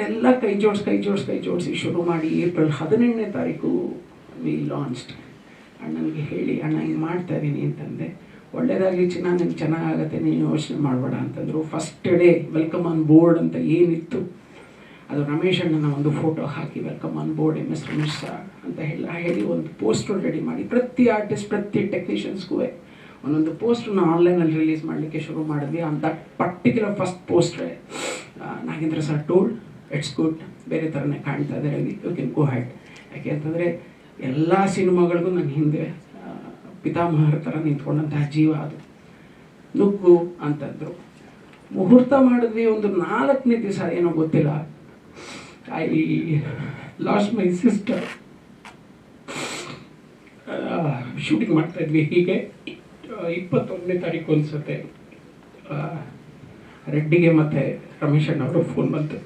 ಎಲ್ಲ ಕೈ ಜೋಡಿಸಿ ಕೈ ಜೋಡಿಸಿ ಕೈ ಜೋಡಿಸಿ ಶುರು ಮಾಡಿ ಏಪ್ರಿಲ್ ಹದಿನೆಂಟನೇ ತಾರೀಕು ವಿ ಲಾಂಚ್ಡ್ ಅಣ್ಣನಿಗೆ ಹೇಳಿ, ಅಣ್ಣ, ಹಿಂಗೆ ಮಾಡ್ತಾ ಇದ್ದೀನಿ ಅಂತಂದೆ. ಒಳ್ಳೆಯದಾಗಲಿ ಚಿನ್ನ ನಿಮ್ಗೆ ಚೆನ್ನಾಗಾಗತ್ತೆ, ನೀನು ಯೋಚನೆ ಮಾಡಬೇಡ ಅಂತಂದರು. First day welcome on board ಅಂತ ಏನಿತ್ತು. ಅದು ರಮೇಶ್ ಅಣ್ಣನ ಒಂದು photo hockey welcome on board M S Ramesh sir ಅಂತ ಹೇಳಿ ಹೇಳಿ ಒಂದು ಪೋಸ್ಟರ್ ರೆಡಿ ಮಾಡಿ. ಪ್ರತಿ ಆರ್ಟಿಸ್ಟ್ ಪ್ರತಿ ಟೆಕ್ನಿಷಿಯನ್ಸ್ಗೂ ಒಂದೊಂದು ಪೋಸ್ಟ್ರನ್ನ ಆನ್ಲೈನಲ್ಲಿ ರಿಲೀಸ್ ಮಾಡಲಿಕ್ಕೆ ಶುರು ಮಾಡಿದ್ವಿ. ಅಂತ ಪರ್ಟಿಕ್ಯುಲರ್ ಫಸ್ಟ್ ಪೋಸ್ಟ್ರೆ ನಾಗೇಂದ್ರ ಸರ್ ಟೋಲ್ಡ್ ಗುಡ್ ಬೇರೆ ಥರನೇ ಕಾಣ್ತಾ ಇದ್ದಾರೆ ಯು ಕೆನ್ ಗೋ ಹ್ಯಾಡ್ ಯಾಕೆ ಅಂತಂದರೆ ಎಲ್ಲ ಸಿನಿಮಾಗಳಿಗೂ ನನ್ನ ಹಿಂದೆ ಪಿತಾಮಹರ ಥರ ನಿಂತ್ಕೊಂಡಂತಹ ಜೀವ ಅದು. ನುಗ್ಗು ಅಂತಂದರು. ಮುಹೂರ್ತ ಮಾಡಿದ್ವಿ ಒಂದು ನಾಲ್ಕನೇ ದಿವಸ, ಏನೋ ಗೊತ್ತಿಲ್ಲ. I lost my sister shooting ಮಾಡ್ತಾ ಇದ್ವಿ. ಹೀಗೆ, ಇಪ್ಪತ್ತೊಂದನೇ ತಾರೀಕು ಅನ್ಸುತ್ತೆ ರೆಡ್ಡಿಗೆ ಮತ್ತು ರಮೇಶ್ ಅಣ್ಣವರು ಫೋನ್ ಬಂತು.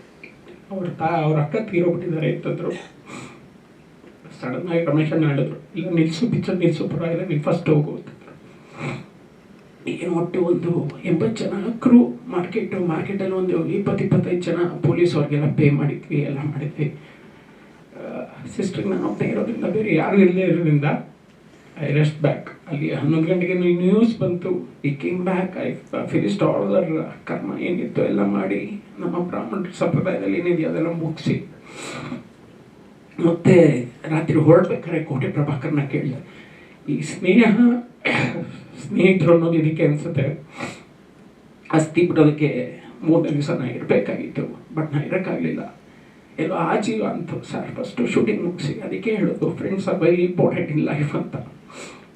ಅವ್ರ ತಾ, ಅವ್ರ ಅಕ್ಕ ತೀರೋಗ್ಬಿಟ್ಟಿದ್ದಾರೆ ಅಂತಂದರು. ಆಗಿ ರಮೇಶ್ ಅಣ್ಣ ಹೇಳಿದ್ರು. ಇಲ್ಲ, ನಿಲ್ಸು ಪಿಚ್ಚರ್ ನಿಲ್ಸು, ಪರವಾಗಿಲ್ಲ, ನೀನು ಫಸ್ಟ್ ಹೋಗು ಅಂತಂದ್ರು ಒಟ್ಟು ಒಂದು ಎಂಬತ್ತು ಜನ ಕ್ರೂ ಮಾರ್ಕೆಟು ಮಾರ್ಕೆಟಲ್ಲಿ ಒಂದು ಇಪ್ಪತ್ತು, ಇಪ್ಪತ್ತೈದು ಜನ ಪೊಲೀಸ್ ಅವ್ರಿಗೆಲ್ಲ ಪೇ ಮಾಡಿದ್ವಿ, ಎಲ್ಲ ಮಾಡಿದ್ವಿ. ಸಿಸ್ಟ್ರಿಗೆ ನಾನು ಒಬ್ಬನೇ ಇರೋದ್ರಿಂದ ಬೇರೆ ಯಾರು ಇಲ್ಲದೇ ಇರೋದ್ರಿಂದ ಐ ರೆಸ್ಟ್ ಬ್ಯಾಕ್ ಅಲ್ಲಿ ಹನ್ನೊಂದು ಗಂಟೆಗೆ ನ್ಯೂಸ್ ಬಂತು. ಈ came back I finished all their karma ಏನಿತ್ತು ಎಲ್ಲ ಮಾಡಿ. ನಮ್ಮ ಬ್ರಾಹ್ಮಣ ಸಂಪ್ರದಾಯದಲ್ಲಿ ಏನಿದೆಯೋ ಅದೆಲ್ಲ ಮುಗಿಸಿ. ಮತ್ತೆ ರಾತ್ರಿ ಹೊರಡ್ಬೇಕಾದ್ರೆ ಕೋಟೆ ಪ್ರಭಾಕರ್ನ ಕೇಳಿದೆ. ಈ ಸ್ನೇಹ, ಸ್ನೇಹಿತರು ಅನ್ನೋದು ಇದಕ್ಕೆ ಅನ್ಸುತ್ತೆ. ಅಸ್ತಿ ಬಿಡೋದಕ್ಕೆ ಮೂರನೇ ದಿವಸ ನಾ ಇರಬೇಕಾಗಿತ್ತು, ಬಟ್ ನಾ ಇರೋಕ್ಕಾಗಲಿಲ್ಲ. ಎಲ್ಲೋ ಆಜೀವ ಅಂತ. ಸರ್ ಫಸ್ಟು ಶೂಟಿಂಗ್ ಮುಗಿಸಿ. ಅದಕ್ಕೆ ಹೇಳೋದು friends are very important in life ಅಂತ.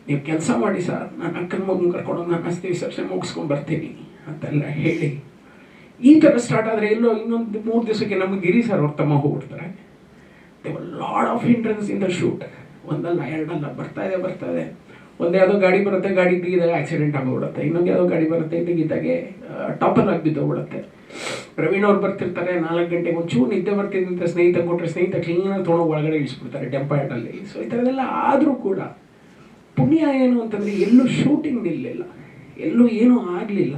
ನೀವು ಕೆಲಸ ಮಾಡಿ ಸರ್. ನಾನು ಅಕ್ಕನ ಮಗು ಕರ್ಕೊಂಡು ನಾನು ಅಸ್ತಿ ವಿಸರ್ಜನೆ ಮುಗಿಸ್ಕೊಂಡು ಬರ್ತೀನಿ ಅಂತೆಲ್ಲ ಹೇಳಿ. ಈ ಥರ ಸ್ಟಾರ್ಟ್ ಆದರೆ ಎಲ್ಲೋ ಇನ್ನೊಂದು ಮೂರು ದಿವಸಕ್ಕೆ ನಮಗೆ ಗಿರಿ ಸರ್ ಅವ್ರ ತಮ್ಮ ಹೋಗ್ಬಿಡ್ತಾರೆ. Lot of hindrance in the shoot ಒಂದಲ್ಲ, ಎರಡಲ್ಲ, ಬರ್ತಾ ಇದೆ ಬರ್ತಾ ಇದೆ. ಒಂದು ಯಾವುದೋ ಗಾಡಿ ಬರುತ್ತೆ, ಗಾಡಿ ಬಿಗಿದಾಗ ಆಕ್ಸಿಡೆಂಟ್ ಆಗೋಗ್ಬಿಡುತ್ತೆ ಇನ್ನೊಂದು ಯಾವುದೋ ಗಾಡಿ ಬರುತ್ತೆ ಟಾಪರ್ ಆಗಿ ಬಿದ್ದೋಗ್ಬಿಡುತ್ತೆ ಪ್ರವೀಣ್ ಅವ್ರು ಬರ್ತಿರ್ತಾರೆ, ನಾಲ್ಕು ಗಂಟೆಗೆ ಒಂಚೂರು ನಿದ್ದೆ ಬರ್ತಿದ್ದಂತೆ, ಸ್ನೇಹಿತ ಕೊಟ್ಟರೆ ಸ್ನೇಹಿತ ಕ್ಲೀನಾಗಿ ತೊಗೊಂಡು ಒಳಗಡೆ ಇಳಿಸ್ಬಿಡ್ತಾರೆ ಟೆಂಪಾಯ್ಡಲ್ಲಿ ಸೊ ಈ ಥರದೆಲ್ಲ ಆದರೂ ಕೂಡ ಪುಣ್ಯ ಏನು ಅಂತಂದರೆ ಎಲ್ಲೂ ಶೂಟಿಂಗ್ ನಿಲ್ಲಿಲ್ಲ ಎಲ್ಲೂ ಏನೂ ಆಗಲಿಲ್ಲ.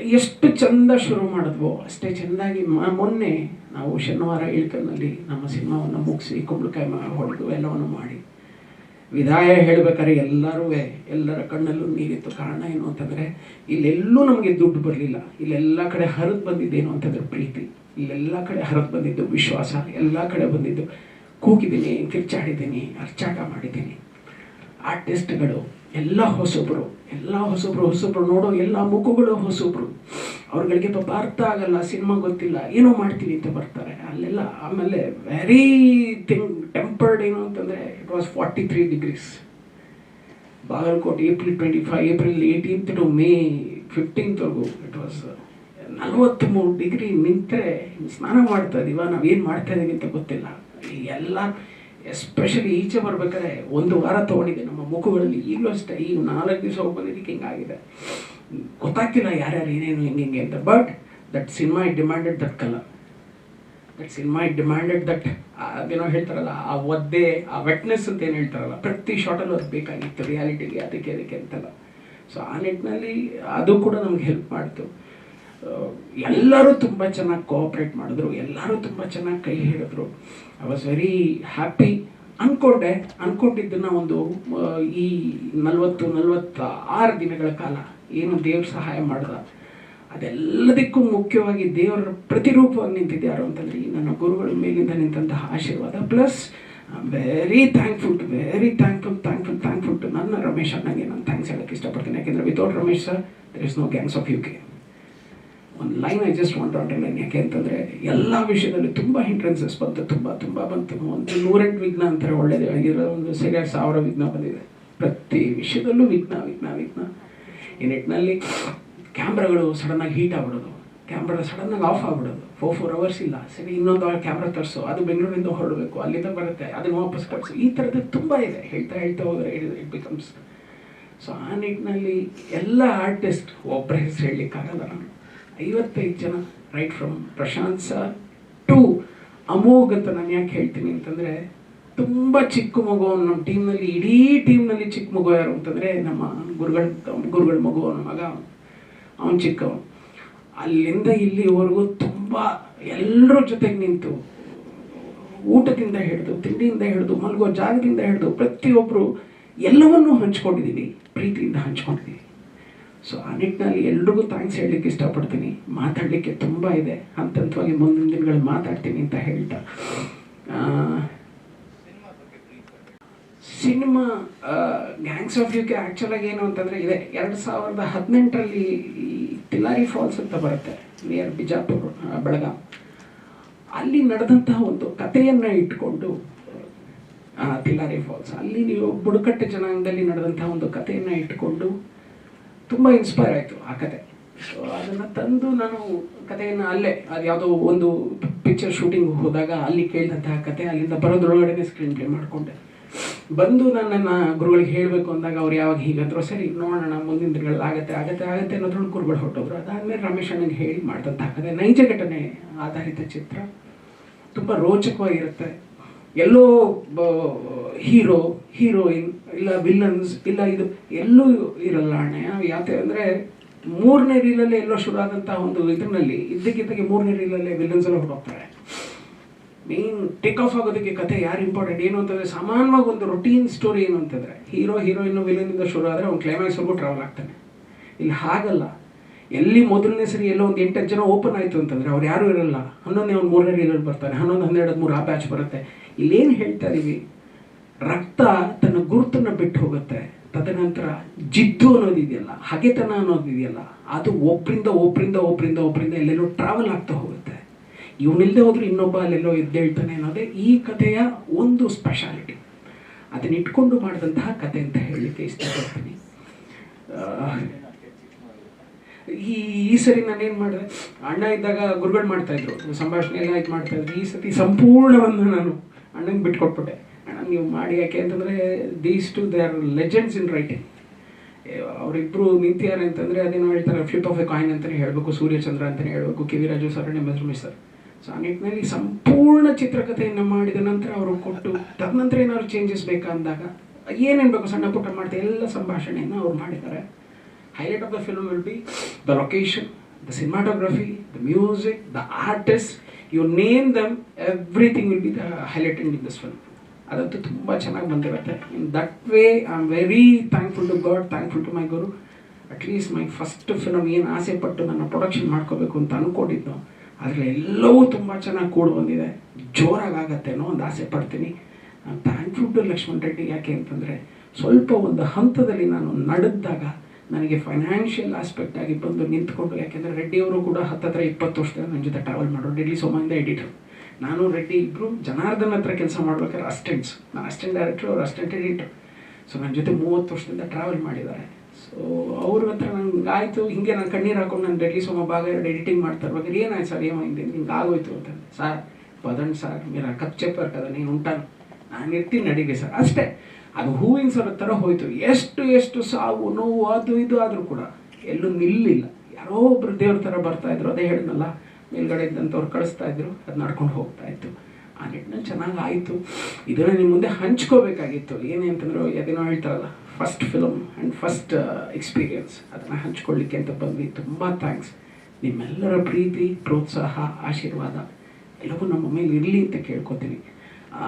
ಎಷ್ಟು ಚಂದ ಶುರು ಮಾಡಿದ್ವೋ, ಅಷ್ಟೇ ಚೆಂದಾಗಿ ಮೊನ್ನೆ ನಾವು ಶನಿವಾರ ಇಳ್ಕಲ್ನಲ್ಲಿ ನಮ್ಮ ಸಿನಿಮಾವನ್ನು ಮುಗಿಸಿ ಕುಂಬಳಕಾಯಿ ಹೊಡೆದು ಎಲ್ಲವನ್ನು ಮಾಡಿ. ವಿದಾಯ ಹೇಳಬೇಕಾದ್ರೆ ಎಲ್ಲರೂ ಎಲ್ಲರ ಕಣ್ಣಲ್ಲೂ ನೀರಿತ್ತು. ಕಾರಣ ಏನು ಅಂತಂದರೆ, ಇಲ್ಲೆಲ್ಲೂ ನಮಗೆ ದುಡ್ಡು ಬರಲಿಲ್ಲ. ಇಲ್ಲೆಲ್ಲ ಕಡೆ ಹರಿದು ಬಂದಿದ್ದೇನು ಅಂತಂದ್ರೆ ಪ್ರೀತಿ. ಇಲ್ಲೆಲ್ಲ ಕಡೆ ಹರಿದು ಬಂದಿದ್ದು ವಿಶ್ವಾಸ. ಎಲ್ಲ ಕಡೆ ಬಂದಿದ್ದು ಕೂಗಿದ್ದೀನಿ, ಕಿರ್ಚಾಡಿದ್ದೀನಿ, ಅರ್ಚಾಟ ಮಾಡಿದ್ದೀನಿ. ಆರ್ಟಿಸ್ಟ್ಗಳು, ಎಲ್ಲ ಹೊಸಬ್ರು ಎಲ್ಲ ಹೊಸಬ್ರು ಹೊಸಬ್ರು ನೋಡೋ, ಎಲ್ಲ ಮುಖಗಳು ಹೊಸಬ್ರು. ಅವ್ರುಗಳಿಗೆ ಪಾಪ ಅರ್ಥ ಆಗಲ್ಲ, ಸಿನಿಮಾ ಗೊತ್ತಿಲ್ಲ, ಏನೋ ಮಾಡ್ತೀವಿ ಅಂತ ಬರ್ತಾರೆ. ಅಲ್ಲೆಲ್ಲ, ಆಮೇಲೆ ವೆರಿ ಥಿಂಗ್ ಟೆಂಪರ್ಡ್ ಏನು ಅಂತಂದರೆ it was forty three degrees Bagalkote April twenty five April eighteenth to May ಫಿಫ್ಟೀನ್ತ್ವರೆಗೂ it was ನಲವತ್ತ್ಮೂರು ಡಿಗ್ರಿ ನಿಂತರೆ ಸ್ನಾನ ಮಾಡ್ತಾ ಇದೀವ ನಾವೇನು ಮಾಡ್ತಾ ಇದ್ದೀವಿ ಅಂತ ಗೊತ್ತಿಲ್ಲ. ಎಲ್ಲ ಎಸ್ಪೆಷಲಿ ಈಚೆ ಬರ್ಬೇಕಾದ್ರೆ ಒಂದು ವಾರ ತೊಗೊಂಡಿದೆ ನಮ್ಮ ಮುಖಗಳಲ್ಲಿ ಈಗಲೂ ಅಷ್ಟೇ, ಈಗ ನಾಲ್ಕು ದಿವಸ ಹೋಗಿ ಬಂದಿದ್ದಕ್ಕೆ ಹಿಂಗಾಗಿದೆ. ಗೊತ್ತಾಗ್ತಿಲ್ಲ ಯಾರ್ಯಾರು ಏನೇನು, ಹಿಂಗೆ ಹಿಂಗೆ ಅಂತ. But that cinema it demanded that colour that cinema it demanded that ಅದೇನೋ ಹೇಳ್ತಾರಲ್ಲ, ಆ ಒದ್ದೆ, ಆ ವೆಟ್ನೆಸ್ ಅಂತ ಏನು ಹೇಳ್ತಾರಲ್ಲ, ಪ್ರತಿ ಶಾರ್ಟಲ್ಲೂ ಅದು ಬೇಕಾಗಿತ್ತು. ರಿಯಾಲಿಟಿಗೆ ಅದಕ್ಕೆ ಅದಕ್ಕೆ ಅಂತಲ್ಲ. ಸೊ ಆ ನಿಟ್ಟಿನಲ್ಲಿ ಅದು ಕೂಡ ನಮ್ಗೆ ಹೆಲ್ಪ್ ಮಾಡ್ತು. ಎಲ್ಲರೂ ತುಂಬ ಚೆನ್ನಾಗಿ ಕೋಆಪ್ರೇಟ್ ಮಾಡಿದ್ರು. ಎಲ್ಲರೂ ತುಂಬ ಚೆನ್ನಾಗಿ ಕೈ ಹಿಡಿದ್ರು. ಐ ವಾಸ್ ವೆರಿ ಹ್ಯಾಪಿ ಅಂದ್ಕೊಂಡೆ ಅಂದ್ಕೊಂಡಿದ್ದನ್ನು ಒಂದು ಈ ನಲವತ್ತು ನಲವತ್ತ ಆರು ದಿನಗಳ ಕಾಲ ಏನು ದೇವ್ರ ಸಹಾಯ ಮಾಡ್ದ. ಅದೆಲ್ಲದಕ್ಕೂ ಮುಖ್ಯವಾಗಿ ದೇವರ ಪ್ರತಿರೂಪವಾಗಿ ನಿಂತಿದ್ದು ಯಾರು ಅಂತಂದ್ರೆ, ಈ ನನ್ನ ಗುರುಗಳ ಮೇಲಿಂದ ನಿಂತಹ ಆಶೀರ್ವಾದ. Plus very thankful to very thankful thankful thankful to ನನ್ನ ರಮೇಶ್ ಅಣ್ಣಗೆ ನಾನು ಥ್ಯಾಂಕ್ಸ್ ಹೇಳೋಕ್ಕೆ ಇಷ್ಟಪಡ್ತೀನಿ. ಯಾಕೆಂದರೆ without Ramesh sir there is no Gangs of U K ಒಂದು line I just want underline ಯಾಕೆ ಅಂತಂದರೆ ಎಲ್ಲ ವಿಷಯದಲ್ಲಿ ತುಂಬ ಹಿಂಟ್ರೆನ್ಸಸ್ ಬಂತು, ತುಂಬ ತುಂಬ ಬಂತು. ಒಂದು ನೂರೆಂಟು ವಿಘ್ನ ಅಂತಾರೆ ಒಳ್ಳೆಯದು ಆಗಿರೋ ಒಂದು ಸರಿಯಾಗಿ ಸಾವಿರ ವಿಘ್ನ ಬಂದಿದೆ. ಪ್ರತಿ ವಿಷಯದಲ್ಲೂ ವಿಘ್ನ ವಿಘ್ನ ವಿಘ್ನ. ಈ ನಿಟ್ಟಿನಲ್ಲಿ ಕ್ಯಾಮ್ರಾಗಳು ಸಡನ್ನಾಗಿ ಹೀಟ್ ಆಗ್ಬಿಡೋದು. ಕ್ಯಾಮ್ರಾ ಸಡನ್ನಾಗಿ ಆಫ್ ಆಗ್ಬಿಡೋದು. ಫೋರ್ ಫೋರ್ ಅವರ್ಸ್ ಇಲ್ಲ. ಸರಿ, ಇನ್ನೊಂದು ಕ್ಯಾಮ್ರಾ ತರಿಸು. ಅದು ಬೆಂಗಳೂರಿಂದ ಹೊರಡಬೇಕು. ಅಲ್ಲಿಂದ ಬರುತ್ತೆ. ಅದನ್ನು ವಾಪಸ್ ಕಳಿಸು. ಈ ಥರದ್ದು ತುಂಬ ಇದೆ. ಹೇಳ್ತಾ ಹೇಳ್ತಾ ಹೋದರೆ ಇಟ್ ಬಿಕಮ್ಸ್ ಸೊ ಆ ನಿಟ್ಟಿನಲ್ಲಿ ಎಲ್ಲ ಆರ್ಟಿಸ್ಟ್ ಒಬ್ಬರ ಹೆಸರು ಹೇಳಲಿಕ್ಕಾಗಲ್ಲ ನಾನು. ಐವತ್ತೈದು ಜನ right from Prashanth sir to Amogh ಅಂತ ನಾನು ಯಾಕೆ ಹೇಳ್ತೀನಿ ಅಂತಂದರೆ ತುಂಬ ಚಿಕ್ಕ ಮಗು ನಮ್ಮ ಟೀಮ್ನಲ್ಲಿ ಇಡೀ ಟೀಮ್ನಲ್ಲಿ ಚಿಕ್ಕ ಮಗು ಯಾರು ಅಂತಂದರೆ ನಮ್ಮ ಗುರುಗಳ ಗುರುಗಳ ಮಗು ಅವನ ಮಗ ಅವನು. ಚಿಕ್ಕವನು. ಅಲ್ಲಿಂದ ಇಲ್ಲಿವರೆಗೂ ತುಂಬ ಎಲ್ಲರ ಜೊತೆಗೆ ನಿಂತು ಊಟದಿಂದ ಹಿಡಿದು, ತಿಂಡಿಯಿಂದ ಹಿಡಿದು, ಮಲಗೋ ಜಾಗದಿಂದ ಹಿಡಿದು ಪ್ರತಿಯೊಬ್ಬರು ಎಲ್ಲವನ್ನೂ ಹಂಚ್ಕೊಂಡಿದ್ದೀವಿ ಪ್ರೀತಿಯಿಂದ ಹಂಚ್ಕೊಂಡಿದ್ದೀವಿ ಸೊ ಆ ನಿಟ್ಟಿನಲ್ಲಿ ಎಲ್ರಿಗೂ ಥ್ಯಾಂಕ್ಸ್ ಹೇಳಲಿಕ್ಕೆ ಇಷ್ಟಪಡ್ತೀನಿ. ಮಾತಾಡಲಿಕ್ಕೆ ತುಂಬ ಇದೆ. ಹಂತ ಹಂತವಾಗಿ ಮುಂದಿನ ದಿನಗಳಲ್ಲಿ ಮಾತಾಡ್ತೀನಿ ಅಂತ ಹೇಳ್ತಾ. Cinema Gangs of U K ಆ್ಯಕ್ಚುಲಾಗಿ ಏನು ಅಂತಂದರೆ ಇದೆ. ಎರಡು ಸಾವಿರದ ಹದಿನೆಂಟರಲ್ಲಿ ತಿಲಾರಿ ಫಾಲ್ಸ್ ಅಂತ ಬರುತ್ತೆ ನಿಯರ್ ಬಿಜಾಪುರ ಬೆಳಗಾಂ. ಅಲ್ಲಿ ನಡೆದಂತಹ ಒಂದು ಕಥೆಯನ್ನು ಇಟ್ಕೊಂಡು ತಿಲಾರಿ ಫಾಲ್ಸ್ ಅಲ್ಲಿ ನೀವು ಬುಡಕಟ್ಟು ಜನಾಂಗದಲ್ಲಿ ನಡೆದಂತಹ ಒಂದು ಕಥೆಯನ್ನು ಇಟ್ಕೊಂಡು ತುಂಬ ಇನ್ಸ್ಪೈರ್ ಆಯಿತು ಆ ಕತೆ. ಸೊ ಅದನ್ನು ತಂದು ನಾನು ಕಥೆಯನ್ನು ಅಲ್ಲೇ, ಅದು ಯಾವುದೋ ಒಂದು ಪಿಕ್ಚರ್ ಶೂಟಿಂಗ್ ಹೋದಾಗ ಅಲ್ಲಿ ಕೇಳಿದಂತಹ ಕತೆ, ಅಲ್ಲಿಂದ ಬರೋದ್ರೊಳಗಡೆ ಸ್ಕ್ರೀನ್ ಪ್ಲೇ ಮಾಡಿಕೊಂಡೆ. ಬಂದು ನಾನು ನನ್ನ ಗುರುಗಳಿಗೆ ಹೇಳಬೇಕು ಅಂದಾಗ ಅವ್ರು ಯಾವಾಗ ಹೀಗಂದ್ರು, ಸರಿ ನೋಡೋಣ, ಮುಂದಿನ ದಿನಗಳಲ್ಲಿ ಆಗತ್ತೆ ಆಗತ್ತೆ ಆಗತ್ತೆ ಅನ್ನೋದ್ರೊಳಗೆ ಗುರುಗಳು ಹೊರಟೋದ್ರು. ಅದಾದಮೇಲೆ ರಮೇಶ್ ಅಣ್ಣನಿಗೆ ಹೇಳಿ ಮಾಡಿದಂಥ ಕತೆ. ನೈಜ ಘಟನೆ ಆಧಾರಿತ ಚಿತ್ರ. ತುಂಬ ರೋಚಕವಾಗಿರುತ್ತೆ. ಎಲ್ಲೋ ಹೀರೋ, ಹೀರೋಯಿನ್, ಇಲ್ಲ ವಿಲನ್ಸ್ ಇಲ್ಲ ಇದು, ಎಲ್ಲೂ ಇರಲ್ಲ ಅಣ್ಣ ಯಾಕೆ ಅಂದರೆ ಮೂರನೇ ರೀಲಲ್ಲೇ ಎಲ್ಲೋ ಶುರು ಆದಂತಹ ಒಂದು ಇದರಲ್ಲಿ ಇದ್ದಕ್ಕಿದ್ದಾಗೆ ಮೂರನೇ ರೀಲಲ್ಲೇ ವಿಲನ್ಸ್ ಎಲ್ಲ ಹೊರಟೋಗ್ತಾರೆ ಮೇನ್ ಟೇಕ್ ಆಫ್ ಆಗೋದಕ್ಕೆ ಕತೆ ಯಾರು ಇಂಪಾರ್ಟೆಂಟ್ ಏನು ಅಂತಂದ್ರೆ ಸಾಮಾನ್ಯವಾಗಿ ಒಂದು ರೊಟೀನ್ ಸ್ಟೋರಿ ಏನು ಅಂತಂದ್ರೆ, ಹೀರೋ, ಹೀರೋಯಿನ್ ಇಂದ ಶುರು ಆದರೆ ಅವ್ನು ಕ್ಲೈಮ್ಯಾಕ್ಸ್ವರೆಗೂ ಟ್ರಾವೆಲ್ ಆಗ್ತಾನೆ. ಇಲ್ಲಿ, ಹಾಗಲ್ಲ. ಎಲ್ಲಿ ಮೊದಲನೇ ಸರಿ ಎಲ್ಲೋ ಒಂದು ಎಂಟತ್ತು ಜನ ಓಪನ್ ಆಯಿತು ಅಂತಂದ್ರೆ ಅವ್ರು ಯಾರೂ ಇರಲ್ಲ. ಹನ್ನೊಂದನೇ ಒಂದು ಮೂರನೇ ರೀಲಲ್ಲಿ ಬರ್ತಾರೆ ಹನ್ನೊಂದು, ಹನ್ನೆರಡು ಮೂರು ಆ ಬ್ಯಾಚ್ ಬರುತ್ತೆ. ಇಲ್ಲೇನು ಹೇಳ್ತಾ ಇದೀವಿ ರಕ್ತ ತನ್ನ ಗುರುತನ್ನು ಬಿಟ್ಟು ಹೋಗುತ್ತೆ. ತದನಂತರ ಜಿದ್ದು ಅನ್ನೋದಿದೆಯಲ್ಲ ಹಗೆತನ ಅನ್ನೋದಿದೆಯಲ್ಲ ಅದು ಒಬ್ಬರಿಂದ ಒಬ್ಬರಿಂದ ಒಬ್ಬರಿಂದ ಒಬ್ಬರಿಂದ ಎಲ್ಲೆಲ್ಲೋ ಟ್ರಾವೆಲ್ ಆಗ್ತಾ ಹೋಗುತ್ತೆ. ಇವನಿಲ್ಲದೆ ಹೋದ್ರೆ ಇನ್ನೊಬ್ಬ ಅಲ್ಲೆಲ್ಲೋ ಎದ್ದೇಳ್ತಾನೆ ಅನ್ನೋದೇ ಈ ಕಥೆಯ ಒಂದು ಸ್ಪೆಷಾಲಿಟಿ ಅದನ್ನ ಇಟ್ಕೊಂಡು ಮಾಡಿದಂತಹ ಕತೆ ಅಂತ ಹೇಳಲಿಕ್ಕೆ ಇಷ್ಟಪಡ್ತೀನಿ. ಈ ಈ ಸರಿ ನಾನೇನು ಮಾಡಿದೆ? ಅಣ್ಣ ಇದ್ದಾಗ ಗುರುಗಳು ಮಾಡ್ತಾ ಇದ್ರು ಸಂಭಾಷಣೆ ಎಲ್ಲ ಇದು ಮಾಡ್ತಾ ಇದ್ರು. ಈ ಸತಿ ಸಂಪೂರ್ಣವನ್ನು ನಾನು ಅಣ್ಣಂಗೆ ಬಿಟ್ಕೊಟ್ಬಿಟ್ಟೆ. ಅಣ್ಣ, ನೀವು ಮಾಡಿ ಯಾಕೆ ಅಂತಂದರೆ these two they are legends in writing ಅವರಿಬ್ಬರು ನಿಂತಿದ್ದಾರೆ ಅಂತಂದರೆ ಅದೇನೋ ಹೇಳ್ತಾರೆ ಫ್ಲಿಪ್ ಆಫ್ ಎ ಕಾಯಿನ್ ಅಂತಲೇ ಹೇಳಬೇಕು, ಸೂರ್ಯಚಂದ್ರ ಅಂತಲೇ ಹೇಳಬೇಕು K V Raju sir S Ramesh sir so ಆ ನಿಟ್ಟಿನಲ್ಲಿ ಸಂಪೂರ್ಣ ಚಿತ್ರಕಥೆಯನ್ನು ಮಾಡಿದ ನಂತರ ಅವರು ಕೊಟ್ಟು ತದನಂತರ ಏನಾದ್ರು ಚೇಂಜಸ್ ಬೇಕಾ ಅಂದಾಗ, ಏನೇನು ಬೇಕು ಸಣ್ಣ ಪುಟ್ಟ ಮಾಡ್ತಾ ಎಲ್ಲ ಸಂಭಾಷಣೆಯನ್ನು ಅವ್ರು ಮಾಡಿದ್ದಾರೆ. Highlight of the film will be the location the cinematography the music the artists. You name them everything will be the highlighted in this film ಅದಂತೂ ತುಂಬ ಚೆನ್ನಾಗಿ ಬಂದಿರುತ್ತೆ. In that way I am very thankful to God thankful to my guru at least my first film ಏನು ಆಸೆ ಪಟ್ಟು ನನ್ನ production ಮಾಡ್ಕೋಬೇಕು ಅಂತ ಅಂದ್ಕೊಂಡಿದ್ದು ಆದರೆ ಎಲ್ಲವೂ ತುಂಬ ಚೆನ್ನಾಗಿ ಕೂಡ ಬಂದಿದೆ. ಜೋರಾಗಿ ಅನ್ನೋ ಒಂದು ಆಸೆ ಪಡ್ತೀನಿ. ಥ್ಯಾಂಕ್ಫುಲ್ ಟು ಲಕ್ಷ್ಮಣ್ ರೆಡ್ಡಿ ಯಾಕೆ ಅಂತಂದರೆ, ಸ್ವಲ್ಪ ಒಂದು ಹಂತದಲ್ಲಿ ನಾನು ನಡೆದಾಗ ನನಗೆ ಫೈನಾನ್ಷಿಯಲ್ ಆಸ್ಪೆಕ್ಟ್ ಆಗಿ ಬಂದು ನಿಂತ್ಕೊಂಡ್ರು ರೆಡ್ಡಿ ಅವರು ಕೂಡ ಹತ್ತತ್ರ ಇಪ್ಪತ್ತು ವರ್ಷದಿಂದ ನನ್ನ ಜೊತೆ ಟ್ರಾವೆಲ್ ಮಾಡೋರು. ಡೆಡ್ಲಿ ಸೋಮಾಯಿಂದ ಎಡಿಟರ್ ನಾನು ರೆಡ್ಡಿ ಇಬ್ಬರು ಜನಾರ್ದನ್ ಹತ್ರ ಕೆಲಸ ಮಾಡ್ಬೇಕಾದ್ರೆ ಅಸ್ಟೆಂಟ್ಸ್ ನಾನು ಅಸ್ಟೆಂಟ್ ಡೈರೆಕ್ಟ್ರು ಅವ್ರು ಅಸ್ಟೆಂಟ್ ಎಡಿಟರ್ ಸೊ ನನ್ನ ಜೊತೆ ಮೂವತ್ತು ವರ್ಷದಿಂದ ಟ್ರಾವೆಲ್ ಮಾಡಿದ್ದಾರೆ. ಸೊ ಅವ್ರ ಹತ್ರ ನಂಗೆ ಆಯಿತು ಹಿಂಗೆ ನಾನು ಕಣ್ಣೀರು ಹಾಕೊಂಡು ನಾನು ರೆಡ್ಡಿ ಸೋಮ ಭಾಗ ಎರಡು ಎಡಿಟಿಂಗ್ ಮಾಡ್ತಾ ಇರ್ಬೇಕಾದ್ರೆ ಏನಾಯ್ತು ಸರ್? ಏನಾಗಿದೆ ಹಿಂಗೆ ಆಗೋಯ್ತು ಅಂತ. ಸರ್, ಬದನ್ ಸರ್ ಮೇರ ಕಪ್ ಚಪ್ಪರ್ ಕದ ನೀನು ಉಂಟಾನು. ನಾನು ಇರ್ತೀನಿ ನಡಿಗೆ ಸರ್. ಅಷ್ಟೇ. ಅದು ಹೂವಿನ ಸರ ಥರ ಹೋಯ್ತು. ಎಷ್ಟು ಎಷ್ಟು ಸಾವು, ನೋವು, ಅದು, ಇದು ಆದರೂ ಕೂಡ ಎಲ್ಲೂ ನಿಲ್ಲಿಲ್ಲ. ಯಾರೋ ಒಬ್ರು ದೇವ್ರ ಥರ ಬರ್ತಾ ಇದ್ರು. ಅದೇ ಹೇಳಿದ್ನಲ್ಲ, ಮೇಲ್ಗಡೆ ಇದ್ದಂಥವ್ರು ಕಳಿಸ್ತಾ ಇದ್ರು. ಅದು ನಡ್ಕೊಂಡು ಹೋಗ್ತಾ ಇತ್ತು ಆ ನಿಟ್ಟಿನಲ್ಲಿ ಚೆನ್ನಾಗಿ ಆಯಿತು. ಇದನ್ನು ನಿಮ್ಮ ಮುಂದೆ ಹಂಚ್ಕೋಬೇಕಾಗಿತ್ತು. ಏನೇ ಅಂತಂದ್ರೆ ಅದೇನೋ ಹೇಳ್ತಾರಲ್ಲ first film and first experience ಅದನ್ನು ಹಂಚ್ಕೊಳ್ಳಿಕ್ಕೆ ಅಂತ ಬಂದ್ವಿ. ತುಂಬ ಥ್ಯಾಂಕ್ಸ್ ನಿಮ್ಮೆಲ್ಲರ ಪ್ರೀತಿ, ಪ್ರೋತ್ಸಾಹ, ಆಶೀರ್ವಾದ ಎಲ್ಲವೂ ನಮ್ಮ ಮೇಲೆ ಇರಲಿ ಅಂತ ಕೇಳ್ಕೊತೀನಿ ಆ,